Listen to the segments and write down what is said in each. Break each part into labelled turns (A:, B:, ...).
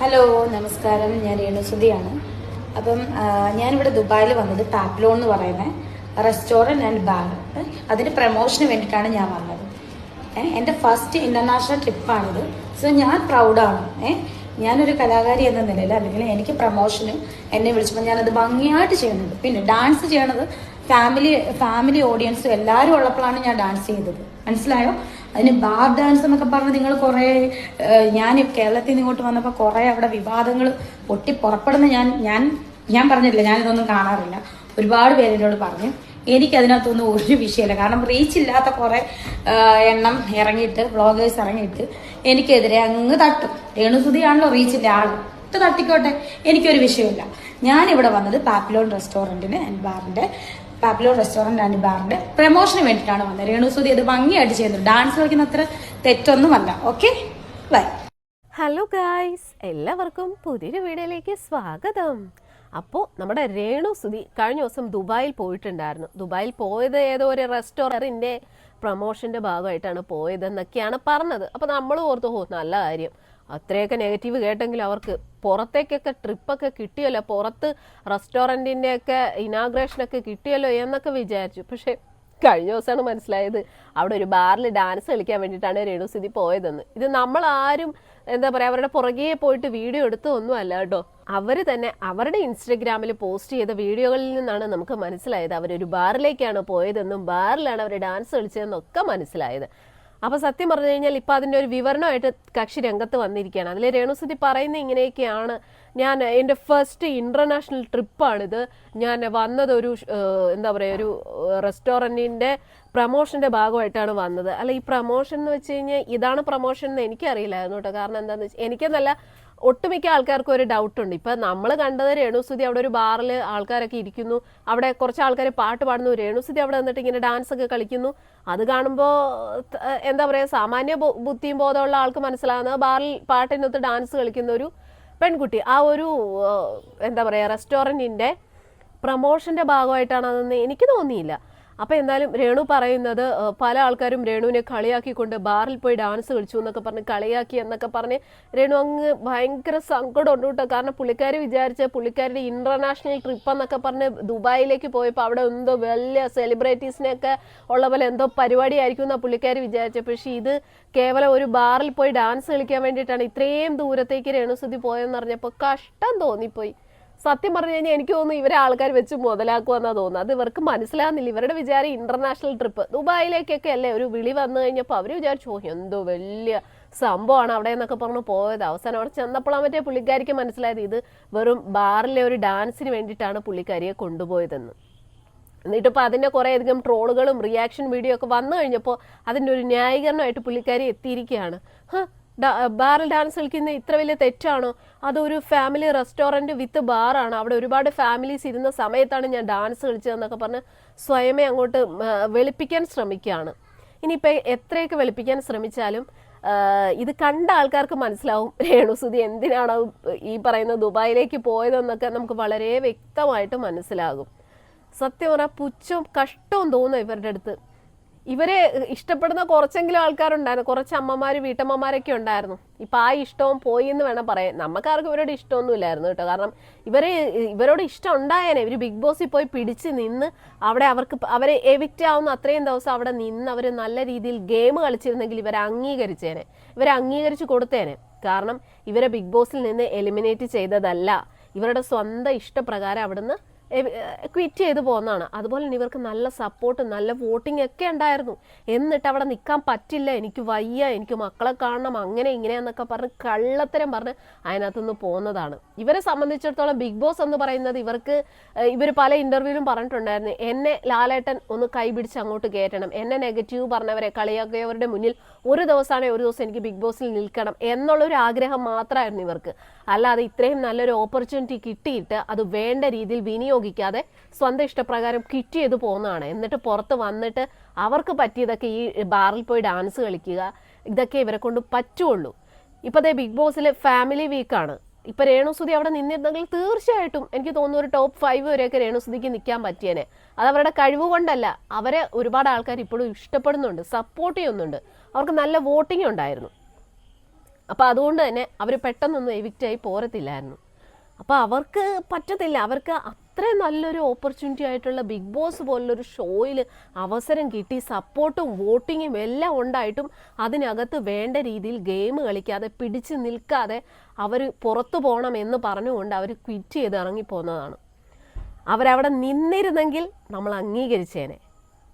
A: Hello നമസ്കാരം. ഞാൻ രേണുസുതിയാണ്. അപ്പം ഞാനിവിടെ ദുബായിൽ വന്നത് പാപ്ലോ എന്ന് പറയുന്ന റെസ്റ്റോറന്റ് ആൻഡ് ബാർ അതിന് പ്രമോഷന് വേണ്ടിയിട്ടാണ് ഞാൻ വന്നത്. എന്റെ ഫസ്റ്റ് ഇന്റർനാഷണൽ ട്രിപ്പാണിത്. സോ ഞാൻ പ്രൗഡാണ്. ഏഹ് ഞാനൊരു കലാകാരി എന്ന നിലയിൽ അല്ലെങ്കിൽ എനിക്ക് പ്രമോഷന് എന്നെ വിളിച്ചപ്പോൾ ഞാനത് ഭംഗിയായിട്ട് ചെയ്യുന്നുണ്ട്. പിന്നെ ഡാൻസ് ചെയ്യണത് ഫാമിലി ഫാമിലി ഓഡിയൻസും എല്ലാവരും ഉള്ളപ്പോഴാണ് ഞാൻ ഡാൻസ് ചെയ്തത്. മനസ്സിലായോ? അതിന് ബാർ ഡാൻസ് എന്നൊക്കെ പറഞ്ഞ് നിങ്ങൾ കുറേ ഞാൻ കേരളത്തിൽ നിന്ന് ഇങ്ങോട്ട് വന്നപ്പോൾ കുറേ അവിടെ വിവാദങ്ങൾ പൊട്ടി പുറപ്പെടുന്ന ഞാൻ ഞാൻ ഞാൻ പറഞ്ഞിട്ടില്ല ഞാനിതൊന്നും കാണാറില്ല. ഒരുപാട് പേര് പറഞ്ഞു എനിക്ക് അതിനകത്തൊന്നും ഒരു വിഷയമില്ല. കാരണം റീച്ച് ഇല്ലാത്ത കുറെ എണ്ണം ഇറങ്ങിയിട്ട് ബ്ലോഗേഴ്സ് ഇറങ്ങിയിട്ട് എനിക്കെതിരെ അങ്ങ് തട്ടും. രേണുസുതിയാണല്ലോ റീച്ചില്ല ആൾ തട്ടിക്കോട്ടെ എനിക്കൊരു വിഷയമില്ല ഞാനിവിടെ വന്നത് പാപ്പിലോൺ റെസ്റ്റോറന്റിന് ആൻഡ് ബാറിന്റെ പാപ്പിലോൺ റെസ്റ്റോറന്റ് ആൻഡ് ബാറിന്റെ പ്രമോഷന് വേണ്ടിയിട്ടാണ് വന്നത്. രേണുസുതി അത് ഭംഗിയായിട്ട് ചെയ്യുന്നു. ഡാൻസ് കളിക്കുന്ന അത്ര തെറ്റൊന്നുമല്ല. ഓക്കെ ബൈ
B: ഹലോ ഗായ്സ് എല്ലാവർക്കും പുതിയൊരു വീഡിയോയിലേക്ക് സ്വാഗതം. അപ്പോൾ നമ്മുടെ രേണു സുതി കഴിഞ്ഞ ദിവസം ദുബായിൽ പോയിട്ടുണ്ടായിരുന്നു. ദുബായിൽ പോയത് ഏതോ ഒരു റെസ്റ്റോറന്റിന്റെ പ്രൊമോഷന്റെ ഭാഗമായിട്ടാണ് പോയതെന്നൊക്കെയാണ് പറഞ്ഞത്. അപ്പോൾ നമ്മൾ ഓർത്തു ഹോ നല്ല കാര്യം. അത്രയൊക്കെ നെഗറ്റീവ് കേട്ടെങ്കിൽ അവർക്ക് പുറത്തേക്കൊക്കെ ട്രിപ്പൊക്കെ കിട്ടിയല്ലോ. പുറത്ത് റെസ്റ്റോറന്റിന്റെ ഒക്കെ ഇനാഗ്രേഷനൊക്കെ കിട്ടിയല്ലോ എന്നൊക്കെ വിചാരിച്ചു. പക്ഷേ കഴിഞ്ഞ ദിവസമാണ് മനസ്സിലായത് അവിടെ ഒരു ബാറിൽ ഡാൻസ് കളിക്കാൻ വേണ്ടിയിട്ടാണ് രേണുസ്ഥിതി പോയതെന്ന്. ഇത് നമ്മൾ ആരും എന്താ പറയുക അവരുടെ പുറകെ പോയിട്ട് വീഡിയോ എടുത്തതൊന്നും അല്ല കേട്ടോ. അവർ തന്നെ അവരുടെ ഇൻസ്റ്റഗ്രാമിൽ പോസ്റ്റ് ചെയ്ത വീഡിയോകളിൽ നിന്നാണ് നമുക്ക് മനസ്സിലായത്. അവരൊരു ബാറിലേക്കാണ് പോയതെന്നും ബാറിലാണ് അവർ ഡാൻസ് കളിച്ചതെന്നൊക്കെ മനസ്സിലായത്. അപ്പൊ സത്യം പറഞ്ഞു കഴിഞ്ഞാൽ ഇപ്പൊ അതിന്റെ ഒരു വിവരണമായിട്ട് കക്ഷി രംഗത്ത് വന്നിരിക്കുകയാണ്. അതിലെ രേണുസുതി പറയുന്ന ഇങ്ങനെയൊക്കെയാണ്. ഞാൻ എന്റെ ഫസ്റ്റ് ഇന്റർനാഷണൽ ട്രിപ്പാണിത് ഞാൻ വന്നത് ഒരു എന്താ പറയുക ഒരു റെസ്റ്റോറന്റിന്റെ പ്രമോഷന്റെ ഭാഗമായിട്ടാണ് വന്നത്. അല്ല ഈ പ്രമോഷൻ എന്ന് വെച്ച് കഴിഞ്ഞാൽ ഇതാണ് പ്രമോഷൻ എന്ന് എനിക്കറിയില്ലായിരുന്നു കേട്ടോ. കാരണം എന്താണെന്ന് വെച്ചാൽ എനിക്കെന്നല്ല ഒട്ടുമിക്ക ആൾക്കാർക്കും ഒരു ഡൗട്ട് ഉണ്ട്. ഇപ്പൊ നമ്മൾ കണ്ടത് രേണുസുതി അവിടെ ഒരു ബാറിൽ ആൾക്കാരൊക്കെ ഇരിക്കുന്നു. അവിടെ കുറച്ച് ആൾക്കാർ പാട്ട് പാടുന്നു. രേണുസുതി അവിടെ നിന്നിട്ട് ഇങ്ങനെ ഡാൻസ് ഒക്കെ കളിക്കുന്നു. അത് കാണുമ്പോൾ എന്താ പറയുക സാമാന്യ ബുദ്ധിയും ബോധമുള്ള ആൾക്ക് മനസ്സിലാകുന്നത് ബാറിൽ പാട്ടിനൊത്ത് ഡാൻസ് കളിക്കുന്ന ഒരു പെൺകുട്ടി. ആ ഒരു എന്താ പറയുക റെസ്റ്റോറന്റിന്റെ പ്രമോഷന്റെ ഭാഗമായിട്ടാണ് അതെന്ന് എനിക്ക് തോന്നിയില്ല. അപ്പോൾ എന്തായാലും രേണു പറയുന്നത് പല ആൾക്കാരും രേണുവിനെ കളിയാക്കിക്കൊണ്ട് ബാറിൽ പോയി ഡാൻസ് കളിച്ചു എന്നൊക്കെ പറഞ്ഞ് കളിയാക്കി എന്നൊക്കെ പറഞ്ഞ് രേണു അങ്ങ് ഭയങ്കര സങ്കടമുണ്ട് കേട്ടോ. കാരണം പുള്ളിക്കാരി വിചാരിച്ച പുള്ളിക്കാരുടെ ഇന്റർനാഷണൽ ട്രിപ്പ് എന്നൊക്കെ പറഞ്ഞ് ദുബായിലേക്ക് പോയപ്പോൾ അവിടെ എന്തോ വലിയ സെലിബ്രിറ്റീസിനെയൊക്കെ ഉള്ള പോലെ എന്തോ പരിപാടി ആയിരിക്കും എന്നാണ് പുള്ളിക്കാരി വിചാരിച്ചത് പക്ഷേ ഇത് കേവലം ഒരു ബാറിൽ പോയി ഡാൻസ് കളിക്കാൻ വേണ്ടിയിട്ടാണ് ഇത്രയും ദൂരത്തേക്ക് രേണുസുതി പോയെന്ന് പറഞ്ഞപ്പോൾ കഷ്ടം തോന്നിപ്പോയി. സത്യം പറഞ്ഞു കഴിഞ്ഞാൽ എനിക്ക് തോന്നുന്നു ഇവരെ ആൾക്കാർ വെച്ച് മുതലാക്കുമെന്നാ തോന്നുന്നത്. അത് ഇവർക്ക് മനസ്സിലാകുന്നില്ല ഇവരുടെ വിചാരം ഇന്റർനാഷണൽ ട്രിപ്പ് ദുബായിലേക്കൊക്കെ അല്ലേ ഒരു വിളി വന്നു കഴിഞ്ഞപ്പോൾ അവർ വിചാരിച്ചു എന്തോ വലിയ സംഭവമാണ് അവിടെ എന്നൊക്കെ പറഞ്ഞു പോയത്. അവസാനം അവിടെ ചെന്നപ്പോഴാ മറ്റേ പുള്ളിക്കാരിക്ക് മനസ്സിലായത് ഇത് വെറും ബാറിലെ ഒരു ഡാൻസിന് വേണ്ടിയിട്ടാണ് പുള്ളിക്കാരിയെ കൊണ്ടുപോയതെന്ന്. എന്നിട്ടിപ്പോൾ അതിന്റെ കുറേയധികം ട്രോളുകളും റിയാക്ഷൻ വീഡിയോ ഒക്കെ വന്നു കഴിഞ്ഞപ്പോൾ അതിന്റെ ഒരു ന്യായീകരണമായിട്ട് പുള്ളിക്കാരി എത്തിയിരിക്കുകയാണ്. ബാറിൽ ഡാൻസ് കളിക്കുന്ന ഇത്ര വലിയ തെറ്റാണോ? അതൊരു ഫാമിലി റെസ്റ്റോറന്റ് വിത്ത് ബാറാണ് അവിടെ ഒരുപാട് ഫാമിലീസ് ഇരുന്ന സമയത്താണ് ഞാൻ ഡാൻസ് കളിച്ചതെന്നൊക്കെ പറഞ്ഞ് സ്വയമേ അങ്ങോട്ട് വെളുപ്പിക്കാൻ ശ്രമിക്കുകയാണ്. ഇനിയിപ്പോൾ എത്രയൊക്കെ വെളുപ്പിക്കാൻ ശ്രമിച്ചാലും ഇത് കണ്ട ആൾക്കാർക്ക് മനസ്സിലാവും രേണുസുതി എന്തിനാണ് ഈ പറയുന്ന ദുബായിലേക്ക് പോയതെന്നൊക്കെ നമുക്ക് വളരെ വ്യക്തമായിട്ട് മനസ്സിലാകും. സത്യം പറഞ്ഞാൽ പുച്ഛവും കഷ്ടവും തോന്നും ഇവരുടെ അടുത്ത്. ഇവരെ ഇഷ്ടപ്പെടുന്ന കുറച്ചെങ്കിലും ആൾക്കാരുണ്ടായിരുന്നു. കുറച്ച് അമ്മമാര് വീട്ടമ്മമാരൊക്കെ ഉണ്ടായിരുന്നു. ഇപ്പൊ ആ ഇഷ്ടവും പോയി എന്ന് വേണം പറയാൻ. നമുക്കാർക്കും ഇവരോട് ഇഷ്ടമൊന്നും ഇല്ലായിരുന്നു കേട്ടോ. കാരണം ഇവരെ ഇവരോട് ഇഷ്ടം ഉണ്ടായേനെ. ഇവർ ബിഗ് ബോസിൽ പോയി പിടിച്ച് നിന്ന് അവിടെ അവർക്ക് അവരെ എവിക്റ്റ് ആവുന്ന അത്രയും ദിവസം അവിടെ നിന്ന് അവർ നല്ല രീതിയിൽ ഗെയിം കളിച്ചിരുന്നെങ്കിൽ ഇവരെ അംഗീകരിച്ചേനെ. ഇവരെ അംഗീകരിച്ച് കൊടുത്തേനെ. കാരണം ഇവരെ ബിഗ് ബോസിൽ നിന്ന് എലിമിനേറ്റ് ചെയ്തതല്ല. ഇവരുടെ സ്വന്തം ഇഷ്ടപ്രകാരം അവിടുന്ന് ക്വിറ്റ് ചെയ്തു പോകുന്നതാണ്. അതുപോലെ തന്നെ ഇവർക്ക് നല്ല സപ്പോർട്ട് നല്ല വോട്ടിംഗ് ഒക്കെ ഉണ്ടായിരുന്നു. എന്നിട്ട് അവിടെ നിൽക്കാൻ പറ്റില്ല. എനിക്ക് വയ്യ. എനിക്ക് മക്കളെ കാണണം. അങ്ങനെ ഇങ്ങനെയെന്നൊക്കെ പറഞ്ഞ് കള്ളത്തരം പറഞ്ഞ് അതിനകത്തുനിന്ന് പോകുന്നതാണ് ഇവരെ സംബന്ധിച്ചിടത്തോളം ബിഗ് ബോസ് എന്ന് പറയുന്നത് ഇവർക്ക് ഇവർ പല ഇന്റർവ്യൂവിലും പറഞ്ഞിട്ടുണ്ടായിരുന്നു. എന്നെ ലാലേട്ടൻ ഒന്ന് കൈപിടിച്ച് അങ്ങോട്ട് കയറ്റണം. എന്നെ നെഗറ്റീവ് പറഞ്ഞവരെ കളിയാക്കിയവരുടെ മുന്നിൽ ഒരു ദിവസമാണെ ഒരു ദിവസം എനിക്ക് ബിഗ് ബോസിൽ നിൽക്കണം എന്നുള്ളൊരു ആഗ്രഹം മാത്രമായിരുന്നു ഇവർക്ക്. അല്ലാതെ ഇത്രയും നല്ലൊരു ഓപ്പർച്യൂണിറ്റി കിട്ടിയിട്ട് അത് വേണ്ട രീതിയിൽ വിനിയോഗിക്കാതെ സ്വന്തം ഇഷ്ടപ്രകാരം കിറ്റ് ചെയ്ത് പോകുന്നതാണ്. എന്നിട്ട് പുറത്ത് വന്നിട്ട് അവർക്ക് പറ്റിയതൊക്കെ ഈ ബാറിൽ പോയി ഡാൻസ് കളിക്കുക ഇതൊക്കെ ഇവരെ കൊണ്ട് പറ്റുള്ളൂ. ഇപ്പോഴത്തെ ബിഗ് ബോസിലെ ഫാമിലി വീക്കാണ് ഇപ്പൊ രേണുസുതി അവിടെ നിന്നിരുന്നെങ്കിൽ തീർച്ചയായിട്ടും എനിക്ക് തോന്നുന്നു ഒരു ടോപ്പ് ഫൈവ് വരെയൊക്കെ രേണുസുതിക്ക് നിൽക്കാൻ പറ്റിയേനെ. അത് അവരുടെ കഴിവ് കൊണ്ടല്ല. അവരെ ഒരുപാട് ആൾക്കാർ ഇപ്പോഴും ഇഷ്ടപ്പെടുന്നുണ്ട് സപ്പോർട്ട് ചെയ്യുന്നുണ്ട്. അവർക്ക് നല്ല വോട്ടിംഗ് ഉണ്ടായിരുന്നു. അപ്പോൾ അതുകൊണ്ട് തന്നെ അവർ പെട്ടെന്നൊന്നും എവിക്റ്റായി പോരത്തില്ലായിരുന്നു. അപ്പോൾ അവർക്ക് പറ്റത്തില്ല. അവർക്ക് അത്രയും നല്ലൊരു ഓപ്പർച്യൂണിറ്റി ആയിട്ടുള്ള ബിഗ് ബോസ് പോലുള്ളൊരു ഷോയിൽ അവസരം കിട്ടി സപ്പോർട്ടും വോട്ടിങ്ങും എല്ലാം ഉണ്ടായിട്ടും അതിനകത്ത് വേണ്ട രീതിയിൽ ഗെയിം കളിക്കാതെ പിടിച്ചു നിൽക്കാതെ അവർ പുറത്തു പോകണം എന്ന് പറഞ്ഞുകൊണ്ട് അവർ ക്വിറ്റ് ചെയ്ത് ഇറങ്ങിപ്പോകുന്നതാണ് അവരവിടെ നിന്നിരുന്നെങ്കിൽ നമ്മൾ അംഗീകരിച്ചേനെ.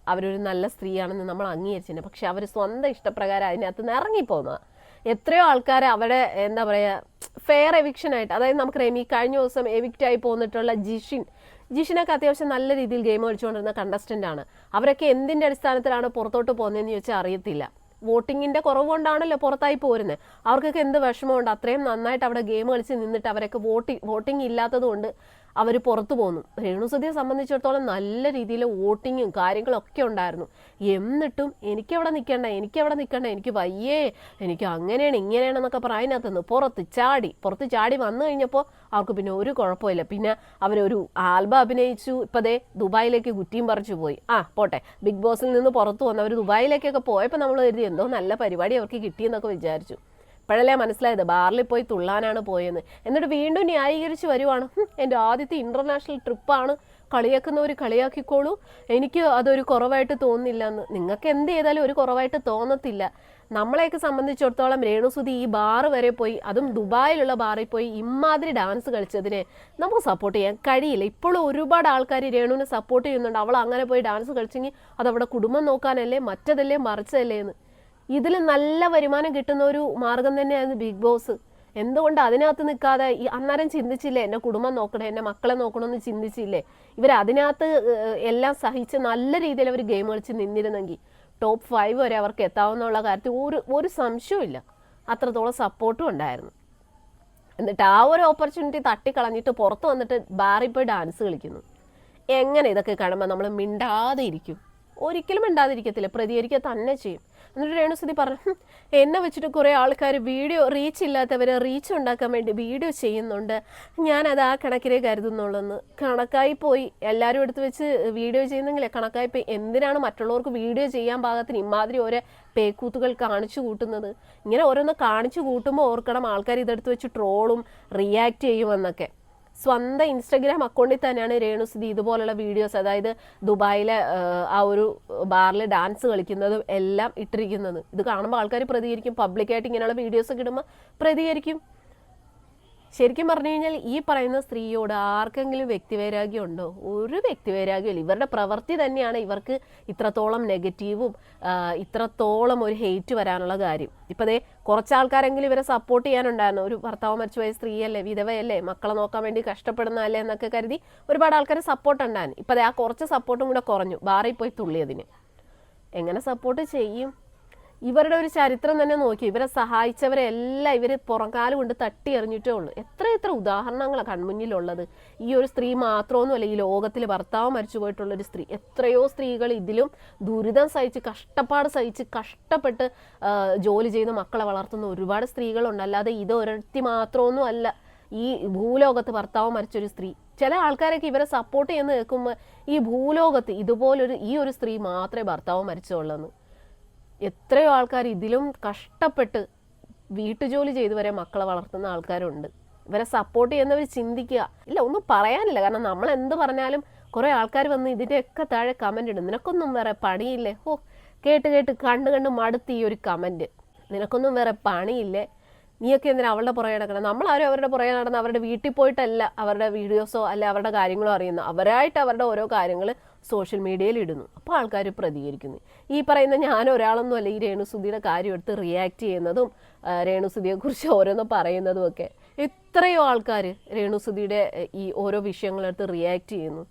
B: അവരൊരു നല്ല സ്ത്രീയാണെന്ന് നമ്മൾ അംഗീകരിച്ചേനെ. പക്ഷെ അവർ സ്വന്തം ഇഷ്ടപ്രകാരം അതിനകത്ത് നിന്ന് ഇറങ്ങിപ്പോകുന്നതാണ് എത്രയോ ആൾക്കാരെ അവിടെ എന്താ പറയുക ഫെയർ എവിക്ഷൻ ആയിട്ട് അതായത് നമുക്ക് റെമി കഴിഞ്ഞ ദിവസം എവിക്റ്റ് ആയി പോന്നിട്ടുള്ള ജിഷിൻ. ജിഷിനൊക്കെ അത്യാവശ്യം നല്ല രീതിയിൽ ഗെയിം കളിച്ചുകൊണ്ടിരുന്ന കണ്ടസ്റ്റന്റ് ആണ്. അവരൊക്കെ എന്തിന്റെ അടിസ്ഥാനത്തിലാണ് പുറത്തോട്ട് പോകുന്നതെന്ന് ചോദിച്ചാൽ അറിയത്തില്ല. വോട്ടിങ്ങിന്റെ കുറവ് കൊണ്ടാണല്ലോ പുറത്തായി പോരുന്നത് അവർക്കൊക്കെ എന്ത് വിഷമമുണ്ട്? അത്രയും നന്നായിട്ട് അവിടെ ഗെയിം കളിച്ച് നിന്നിട്ട് അവരൊക്കെ വോട്ടിംഗ് വോട്ടിംഗ് ഇല്ലാത്തത് കൊണ്ട് അവർ പുറത്തു പോന്നു. രേണുസുതിയെ സംബന്ധിച്ചിടത്തോളം നല്ല രീതിയിൽ വോട്ടിങ്ങും കാര്യങ്ങളൊക്കെ ഉണ്ടായിരുന്നു. എന്നിട്ടും എനിക്കവിടെ നിൽക്കേണ്ട എനിക്കവിടെ നിൽക്കേണ്ട എനിക്ക് വയ്യേ എനിക്ക് അങ്ങനെയാണ് ഇങ്ങനെയാണെന്നൊക്കെ പറയുന്നകത്തുനിന്ന് പുറത്ത് ചാടി പുറത്ത് ചാടി വന്നു കഴിഞ്ഞപ്പോൾ അവർക്ക് പിന്നെ ഒരു കുഴപ്പമില്ല. പിന്നെ അവരൊരു ആൽബം അഭിനയിച്ചു ഇപ്പം ദേ ദുബായിലേക്ക് കുറ്റിയും പറിച്ചു പോയി. ആ പോട്ടെ. ബിഗ് ബോസിൽ നിന്ന് പുറത്തു വന്നവർ ദുബായിലേക്കൊക്കെ പോയപ്പോൾ നമ്മൾ കരുതി എന്തോ നല്ല പരിപാടി അവർക്ക് കിട്ടിയെന്നൊക്കെ വിചാരിച്ചു. ഇപ്പോഴല്ലേ മനസ്സിലായത്? ബാറിൽ പോയി തുള്ളാനാണ് പോയെന്ന്. എന്നിട്ട് വീണ്ടും ന്യായീകരിച്ച് വരുവാണ്. എന്റെ ആദ്യത്തെ ഇന്റർനാഷണൽ ട്രിപ്പാണ്. കളിയാക്കുന്നവർ കളിയാക്കിക്കോളൂ. എനിക്ക് അതൊരു കുറവായിട്ട് തോന്നുന്നില്ല എന്ന് നിങ്ങൾക്ക് എന്ത് ചെയ്താലും ഒരു കുറവായിട്ട് തോന്നത്തില്ല. നമ്മളെയൊക്കെ സംബന്ധിച്ചിടത്തോളം രേണുസുതി ഈ ബാറ് വരെ പോയി അതും ദുബായിലുള്ള ബാറിൽ പോയി ഇമാതിരി ഡാൻസ് കളിച്ചതിനെ നമുക്ക് സപ്പോർട്ട് ചെയ്യാൻ കഴിയില്ല. ഇപ്പോഴും ഒരുപാട് ആൾക്കാർ രേണുവിനെ സപ്പോർട്ട് ചെയ്യുന്നുണ്ട്. അവൾ അങ്ങനെ പോയി ഡാൻസ് കളിച്ചെങ്കിൽ അതവിടെ കുടുംബം നോക്കാനല്ലേ മറ്റതല്ലേ മറിച്ചതല്ലേ എന്ന്. ഇതിൽ നല്ല വരുമാനം കിട്ടുന്ന ഒരു മാർഗം തന്നെയാണ് ബിഗ് ബോസ്. എന്തുകൊണ്ട് അതിനകത്ത് നിൽക്കാതെ ഈ അന്നേരം ചിന്തിച്ചില്ലേ എന്റെ കുടുംബം നോക്കണേ എന്റെ മക്കളെ നോക്കണമെന്ന് ചിന്തിച്ചില്ലേ? ഇവർ അതിനകത്ത് എല്ലാം സഹിച്ച് നല്ല രീതിയിൽ അവർ ഗെയിം കളിച്ച് നിന്നിരുന്നെങ്കിൽ ടോപ്പ് ഫൈവ് വരെ അവർക്ക് എത്താവുന്നുള്ള കാര്യത്തിൽ ഒരു ഒരു സംശയവും അത്രത്തോളം സപ്പോർട്ടും ഉണ്ടായിരുന്നു. എന്നിട്ട് ആ ഒരു ഓപ്പർച്യൂണിറ്റി തട്ടിക്കളഞ്ഞിട്ട് പുറത്ത് വന്നിട്ട് ബാറിപ്പോയി പോയി ഡാൻസ് കളിക്കുന്നു. എങ്ങനെ ഇതൊക്കെ കാണുമ്പോൾ നമ്മൾ മിണ്ടാതെ ഇരിക്കും. ഒരിക്കലും മിണ്ടാതിരിക്കത്തില്ല. പ്രതികരിക്കുക തന്നെ ചെയ്യും. എന്നിട്ട് രേണുസുതി പറഞ്ഞു എന്നെ വെച്ചിട്ട് കുറേ ആൾക്കാർ വീഡിയോ റീച്ച് ഇല്ലാത്തവരെ റീച്ച് ഉണ്ടാക്കാൻ വേണ്ടി വീഡിയോ ചെയ്യുന്നുണ്ട്. ഞാനത് ആ കണക്കിനെ കരുതുന്നുള്ളെന്ന്. കണക്കായി പോയി. എല്ലാവരും എടുത്ത് വെച്ച് വീഡിയോ ചെയ്യുന്നെങ്കിലേ കണക്കായി പോയി. എന്തിനാണ് മറ്റുള്ളവർക്ക് വീഡിയോ ചെയ്യാൻ പാകത്തിന് ഇമാതിരി ഓരോ പേക്കൂത്തുകൾ കാണിച്ചു കൂട്ടുന്നത്? ഇങ്ങനെ ഓരോന്ന് കാണിച്ചു കൂട്ടുമ്പോൾ ഓർക്കണം ആൾക്കാർ ഇതെടുത്ത് വെച്ച് ട്രോളും റിയാക്ട് ചെയ്യുമെന്നൊക്കെ. സ്വന്തം ഇൻസ്റ്റഗ്രാം അക്കൗണ്ടിൽ തന്നെയാണ് രേണുസുതി ഇതുപോലുള്ള വീഡിയോസ് അതായത് ദുബായിലെ ആ, ഒരു ബാറിൽ ഡാൻസ് കളിക്കുന്നതും എല്ലാം ഇട്ടിരിക്കുന്നത്. ഇത് കാണുമ്പോൾ ആൾക്കാർ പ്രതികരിക്കും. പബ്ലിക്കായിട്ട് ഇങ്ങനെയുള്ള വീഡിയോസ് ഒക്കെ ഇടുമ്പോൾ പ്രതികരിക്കും. ശരിക്കും പറഞ്ഞു കഴിഞ്ഞാൽ ഈ പറയുന്ന സ്ത്രീയോട് ആർക്കെങ്കിലും വ്യക്തിവൈരാഗ്യം ഉണ്ടോ ഒരു വ്യക്തിവൈരാഗ്യമില്ല ഇവരുടെ പ്രവൃത്തി തന്നെയാണ് ഇവർക്ക് ഇത്രത്തോളം നെഗറ്റീവും ഇത്രത്തോളം ഒരു ഹെയ്റ്റ് വരാനുള്ള കാര്യം. ഇപ്പം അതേ കുറച്ച് ആൾക്കാരെങ്കിലും ഇവരെ സപ്പോർട്ട് ചെയ്യാനുണ്ടായിരുന്നു. ഒരു ഭർത്താവ് മരിച്ചുപോയ സ്ത്രീയല്ലേ വിധവയല്ലേ മക്കളെ നോക്കാൻ വേണ്ടി കഷ്ടപ്പെടുന്ന കഷ്ടപ്പെടുന്നതല്ലേ എന്നൊക്കെ കരുതി ഒരുപാട് ആൾക്കാർ സപ്പോർട്ട് ഉണ്ടായിരുന്നു. ഇപ്പം ദേ ആ കുറച്ച് സപ്പോർട്ടും കൂടെ കുറഞ്ഞു. ബാറിൽ പോയി തുള്ളിയതിന്. എങ്ങനെ സപ്പോർട്ട് ചെയ്യും? ഇവരുടെ ഒരു ചരിത്രം തന്നെ നോക്കി. ഇവരെ സഹായിച്ചവരെ എല്ലാം ഇവർ പുറംകാലം കൊണ്ട് തട്ടി എറിഞ്ഞിട്ടേ ഉള്ളൂ. എത്ര എത്ര ഉദാഹരണങ്ങളാണ് കൺമുന്നിലുള്ളത്. ഈ ഒരു സ്ത്രീ മാത്രമൊന്നുമല്ല ഈ ലോകത്തിൽ ഭർത്താവ് മരിച്ചു പോയിട്ടുള്ള ഒരു സ്ത്രീ. എത്രയോ സ്ത്രീകൾ ഇതിലും ദുരിതം സഹിച്ച് കഷ്ടപ്പാട് സഹിച്ച് കഷ്ടപ്പെട്ട് ജോലി ചെയ്ത് മക്കളെ വളർത്തുന്ന ഒരുപാട് സ്ത്രീകളുണ്ട്. അല്ലാതെ ഇത് ഒരത്തി മാത്രമൊന്നും അല്ല. ഈ ഭൂലോകത്ത് ഭർത്താവ് മരിച്ചൊരു സ്ത്രീ. ചില ആൾക്കാരൊക്കെ ഇവരെ സപ്പോർട്ട് ചെയ്യുന്ന കേൾക്കുമ്പോൾ ഈ ഭൂലോകത്ത് ഇതുപോലൊരു ഈ ഒരു സ്ത്രീ മാത്രമേ ഭർത്താവ് മരിച്ചുള്ളൂ എത്രയോ ആൾക്കാർ ഇതിലും കഷ്ടപ്പെട്ട് വീട്ടുജോലി ചെയ്ത് വരെ മക്കളെ വളർത്തുന്ന ആൾക്കാരുണ്ട്. ഇവരെ സപ്പോർട്ട് ചെയ്യുന്നവർ ചിന്തിക്കുക. ഇല്ല ഒന്നും പറയാനില്ല. കാരണം നമ്മൾ എന്ത് പറഞ്ഞാലും കുറേ ആൾക്കാർ വന്ന് ഇതിന്റെയൊക്കെ താഴെ കമന്റ് ഇടും. നിനക്കൊന്നും വേറെ പണിയില്ലേ? ഓ കേട്ട് കേട്ട് കണ്ട് കണ്ട് മടുത്ത് ഈ ഒരു കമന്റ് നിനക്കൊന്നും വേറെ പണിയില്ലേ? നീയൊക്കെ എന്തിനാ അവളുടെ പുറകെ നടക്കണം? നമ്മളാരും അവരുടെ പുറകെ നടന്ന് അവരുടെ വീട്ടിൽ പോയിട്ടല്ല അവരുടെ വീഡിയോസോ അല്ല അവരുടെ കാര്യങ്ങളോ അറിയുന്നു അവരായിട്ട് അവരുടെ ഓരോ കാര്യങ്ങൾ സോഷ്യൽ മീഡിയയിൽ ഇടുന്നു. അപ്പോൾ ആൾക്കാർ പ്രതികരിക്കുന്നു. ഈ പറയുന്ന ഞാൻ ഒരാളൊന്നും അല്ല ഈ രേണുസുതിയുടെ കാര്യം എടുത്ത് റിയാക്ട് ചെയ്യുന്നതും രേണുസുതിയെക്കുറിച്ച് ഓരോന്ന് പറയുന്നതും ഒക്കെ. എത്രയോ ആൾക്കാർ രേണുസുതിയുടെ ഈ ഓരോ വിഷയങ്ങളെടുത്ത് റിയാക്ട് ചെയ്യുന്നു.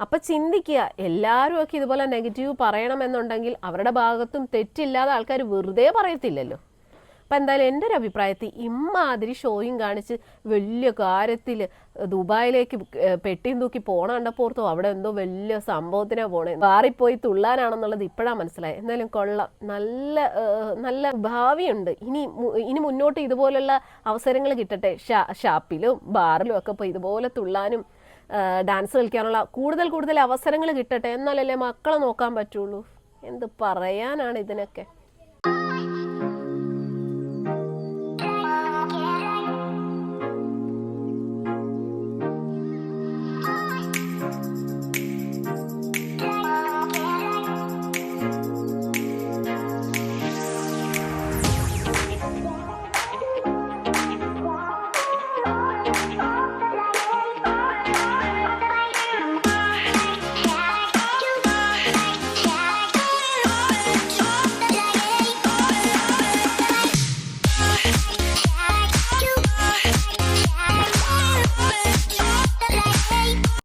B: അപ്പം ചിന്തിക്കുക എല്ലാവരും ഒക്കെ ഇതുപോലെ നെഗറ്റീവ് പറയണമെന്നുണ്ടെങ്കിൽ അവരുടെ ഭാഗത്തും തെറ്റില്ലാതെ ആൾക്കാർ വെറുതെ പറയത്തില്ലല്ലോ. അപ്പം എന്തായാലും എന്റെ ഒരു അഭിപ്രായത്തിൽ ഇമ്മാതിരി ഷോയും കാണിച്ച് വലിയ കാര്യത്തിൽ ദുബായിലേക്ക് പെട്ടിയും തൂക്കി പോണ കണ്ടപ്പോൾ അവിടെ എന്തോ വലിയ സംഭവത്തിനാണ് പോണേ. മാറിപ്പോയി തുള്ളാനാണെന്നുള്ളത് ഇപ്പോഴാണ് മനസ്സിലായത് എന്തായാലും കൊള്ളാം. നല്ല നല്ല ഭാവിയുണ്ട്. ഇനി ഇനി മുന്നോട്ട് ഇതുപോലുള്ള അവസരങ്ങൾ കിട്ടട്ടെ. ഷാപ്പിലും ബാറിലും ഒക്കെ പോയി ഇതുപോലെ തുള്ളാനും ഡാൻസ് കളിക്കാനുള്ള കൂടുതൽ കൂടുതൽ അവസരങ്ങൾ കിട്ടട്ടെ. എന്നാലല്ലേ മക്കളെ നോക്കാൻ പറ്റുള്ളൂ. എന്ത് പറയാനാണ് ഇതിനൊക്കെ?